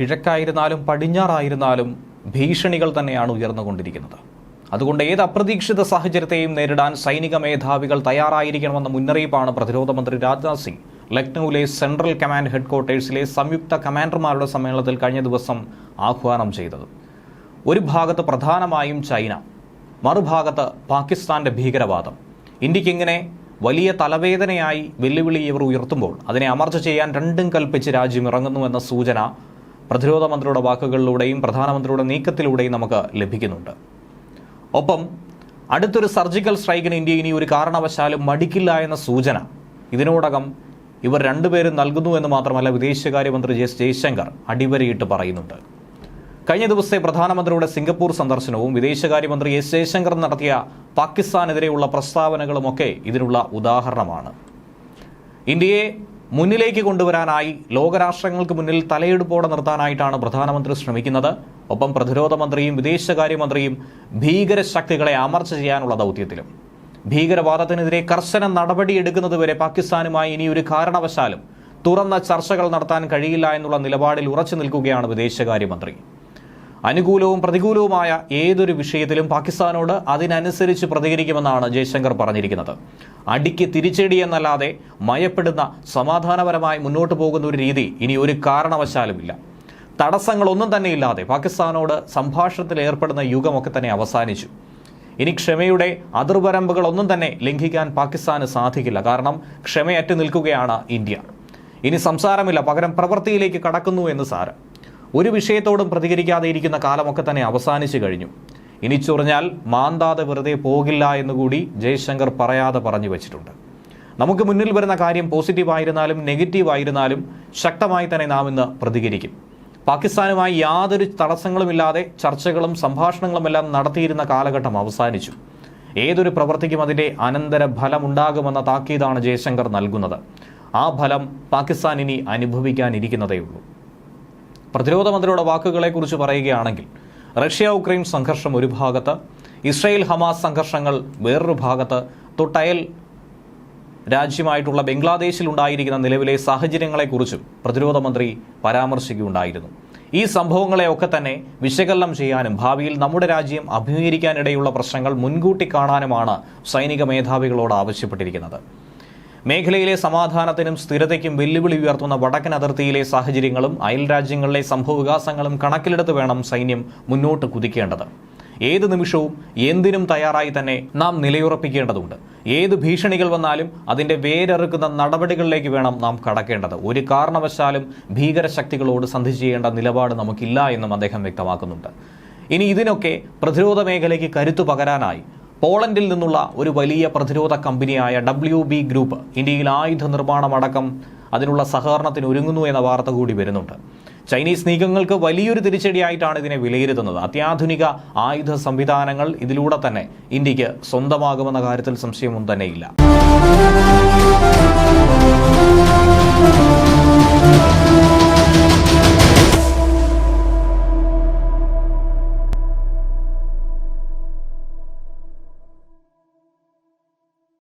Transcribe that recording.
കിഴക്കായിരുന്നാലും പടിഞ്ഞാറായിരുന്നാലും ഭീഷണികൾ തന്നെയാണ് ഉയർന്നുകൊണ്ടിരിക്കുന്നത്. അതുകൊണ്ട് ഏത് അപ്രതീക്ഷിത സാഹചര്യത്തെയും നേരിടാൻ സൈനിക മേധാവികൾ തയ്യാറായിരിക്കണമെന്ന മുന്നറിയിപ്പാണ് പ്രതിരോധ മന്ത്രി രാജ്നാഥ് സിംഗ്. ലക്നൌവിലെ സെൻട്രൽ കമാൻഡ് ഹെഡ്ക്വാർട്ടേഴ്സിലെ സംയുക്ത കമാൻഡർമാരുടെ സമ്മേളനത്തിൽ കഴിഞ്ഞ ദിവസം ആഹ്വാനം ചെയ്തത്. ഒരു ഭാഗത്ത് പ്രധാനമായും ചൈന മറുഭാഗത്ത് പാകിസ്ഥാന്റെ ഭീകരവാദം. ഇന്ത്യക്കിങ്ങനെ വലിയ തലവേദനയായി വെല്ലുവിളി ഇവർ ഉയർത്തുമ്പോൾ അതിനെ അമർച്ച ചെയ്യാൻ രണ്ടും കൽപ്പിച്ച് രാജ്യം ഇറങ്ങുന്നുവെന്ന സൂചന പ്രതിരോധ മന്ത്രിയുടെ വാക്കുകളിലൂടെയും പ്രധാനമന്ത്രിയുടെ നീക്കത്തിലൂടെയും നമുക്ക് ലഭിക്കുന്നുണ്ട്. ഒപ്പം അടുത്തൊരു സർജിക്കൽ സ്ട്രൈക്കിന് ഇന്ത്യ ഇനി ഒരു കാരണവശാലും മടിക്കില്ല എന്ന സൂചന ഇതിനോടകം ഇവർ രണ്ടുപേരും നൽകുന്നു എന്ന് മാത്രമല്ല വിദേശകാര്യമന്ത്രി എസ് ജയശങ്കർ അടിവരയിട്ട് പറയുന്നുണ്ട്. കഴിഞ്ഞ ദിവസത്തെ പ്രധാനമന്ത്രിയുടെ സിംഗപ്പൂർ സന്ദർശനവും വിദേശകാര്യമന്ത്രി എസ് ജയശങ്കർ നടത്തിയ പാകിസ്ഥാനെതിരെയുള്ള പ്രസ്താവനകളുമൊക്കെ ഇതിനുള്ള ഉദാഹരണമാണ്. ഇന്ത്യയെ മുന്നിലേക്ക് കൊണ്ടുവരാനായി ലോകരാഷ്ട്രങ്ങൾക്ക് മുന്നിൽ തലയെടുപ്പോടെ നിർത്താനായിട്ടാണ് പ്രധാനമന്ത്രി ശ്രമിക്കുന്നത്. ഒപ്പം പ്രതിരോധ മന്ത്രിയും വിദേശകാര്യമന്ത്രിയും ഭീകരശക്തികളെ അമർച്ച ചെയ്യാനുള്ള ദൗത്യത്തിലും. ഭീകരവാദത്തിനെതിരെ കർശന നടപടിയെടുക്കുന്നതുവരെ പാകിസ്ഥാനുമായി ഇനി ഒരു കാരണവശാലും തുറന്ന ചർച്ചകൾ നടത്താൻ കഴിയില്ല എന്നുള്ള നിലപാടിൽ ഉറച്ചു നിൽക്കുകയാണ് വിദേശകാര്യമന്ത്രി അനുകൂലവും പ്രതികൂലവുമായ ഏതൊരു വിഷയത്തിലും പാകിസ്ഥാനോട് അതിനനുസരിച്ച് പ്രതികരിക്കുമെന്നാണ് ജയശങ്കർ പറഞ്ഞിരിക്കുന്നത്. അടിക്ക് തിരിച്ചടി എന്നല്ലാതെ മയപ്പെടുന്ന സമാധാനപരമായി മുന്നോട്ട് പോകുന്ന ഒരു രീതി ഇനി ഒരു കാരണവശാലുമില്ല. തടസ്സങ്ങളൊന്നും തന്നെ ഇല്ലാതെ പാകിസ്ഥാനോട് സംഭാഷണത്തിൽ ഏർപ്പെടുന്ന യുഗമൊക്കെ തന്നെ അവസാനിച്ചു. ഇനി ക്ഷമയുടെ അതിർവരമ്പുകളൊന്നും തന്നെ ലംഘിക്കാൻ പാകിസ്ഥാന് സാധിക്കില്ല. കാരണം ക്ഷമയറ്റ് നിൽക്കുകയാണ് ഇന്ത്യ. ഇനി സംസാരമില്ല. പകരം പ്രവൃത്തിയിലേക്ക് കടക്കുന്നു എന്ന് സാരം. ഒരു വിഷയത്തോടും പ്രതികരിക്കാതെ ഇരിക്കുന്ന കാലമൊക്കെ തന്നെ അവസാനിച്ചു കഴിഞ്ഞു. ഇനി ചൊറിഞ്ഞാൽ മാന്താതെ വെറുതെ പോകില്ല എന്നുകൂടി ജയശങ്കർ പറയാതെ പറഞ്ഞു വച്ചിട്ടുണ്ട്. നമുക്ക് മുന്നിൽ വരുന്ന കാര്യം പോസിറ്റീവായിരുന്നാലും നെഗറ്റീവായിരുന്നാലും ശക്തമായി തന്നെ നാം ഇന്ന് പ്രതികരിക്കും. പാകിസ്ഥാനുമായി യാതൊരു തടസ്സങ്ങളുമില്ലാതെ ചർച്ചകളും സംഭാഷണങ്ങളും എല്ലാം നടത്തിയിരുന്ന കാലഘട്ടം അവസാനിച്ചു. ഏതൊരു പ്രവൃത്തിക്കും അതിന്റെ അനന്തര ഫലമുണ്ടാകുമെന്ന താക്കീതാണ് ജയശങ്കർ നൽകുന്നത്. ആ ഫലം പാകിസ്ഥാൻ ഇനി അനുഭവിക്കാനിരിക്കുന്നതേയുള്ളൂ. പ്രതിരോധ മന്ത്രിയുടെ വാക്കുകളെക്കുറിച്ച് പറയുകയാണെങ്കിൽ റഷ്യ ഉക്രൈൻ സംഘർഷം ഒരു ഭാഗത്ത് ഇസ്രയേൽ ഹമാസ് സംഘർഷങ്ങൾ വേറൊരു ഭാഗത്ത് തൊട്ടയൽ രാജ്യമായിട്ടുള്ള ബംഗ്ലാദേശിൽ ഉണ്ടായിരിക്കുന്ന നിലവിലെ സാഹചര്യങ്ങളെക്കുറിച്ചും പ്രതിരോധ മന്ത്രി പരാമർശിക്കുകയുണ്ടായിരുന്നു. ഈ സംഭവങ്ങളെയൊക്കെ തന്നെ വിശകലനം ചെയ്യാനും ഭാവിയിൽ നമ്മുടെ രാജ്യം അഭിമുഖീകരിക്കാനിടയുള്ള പ്രശ്നങ്ങൾ മുൻകൂട്ടി കാണാനുമാണ് സൈനിക മേധാവികളോട് ആവശ്യപ്പെട്ടിരിക്കുന്നത്. മേഖലയിലെ സമാധാനത്തിനും സ്ഥിരതയ്ക്കും വെല്ലുവിളി ഉയർത്തുന്ന വടക്കൻ അതിർത്തിയിലെ സാഹചര്യങ്ങളും അയൽ രാജ്യങ്ങളിലെ സംഭവവികാസങ്ങളും കണക്കിലെടുത്ത് വേണം സൈന്യം മുന്നോട്ട് കുതിക്കേണ്ടത്. ഏത് നിമിഷവും എന്തിനും തയ്യാറായി തന്നെ നാം നിലയുറപ്പിക്കേണ്ടതുണ്ട്. ഏത് ഭീഷണികൾ വന്നാലും അതിന്റെ വേരറുക്കുന്ന നടപടികളിലേക്ക് വേണം നാം കടക്കേണ്ടത്. ഒരു കാരണവശാലും ഭീകരശക്തികളോട് സന്ധി ചെയ്യേണ്ട നിലപാട് നമുക്കില്ല എന്നും അദ്ദേഹം വ്യക്തമാക്കുന്നുണ്ട്. ഇനി ഇതിനൊക്കെ പ്രതിരോധ മേഖലയ്ക്ക് കരുത്തു പകരാനായി പോളണ്ടിൽ നിന്നുള്ള ഒരു വലിയ പ്രതിരോധ കമ്പനിയായ ഡബ്ല്യു ബി ഗ്രൂപ്പ് ഇന്ത്യയിൽ ആയുധ നിർമ്മാണമടക്കം അതിനുള്ള സഹകരണത്തിന് ഒരുങ്ങുന്നു എന്ന വാർത്ത കൂടി വരുന്നുണ്ട്. ചൈനീസ് നീക്കങ്ങൾക്ക് വലിയൊരു തിരിച്ചടിയായിട്ടാണ് ഇതിനെ വിലയിരുത്തുന്നത്. അത്യാധുനിക ആയുധ സംവിധാനങ്ങൾ ഇതിലൂടെ തന്നെ ഇന്ത്യയ്ക്ക് സ്വന്തമാകുമെന്ന കാര്യത്തിൽ സംശയമൊന്നും തന്നെയില്ല.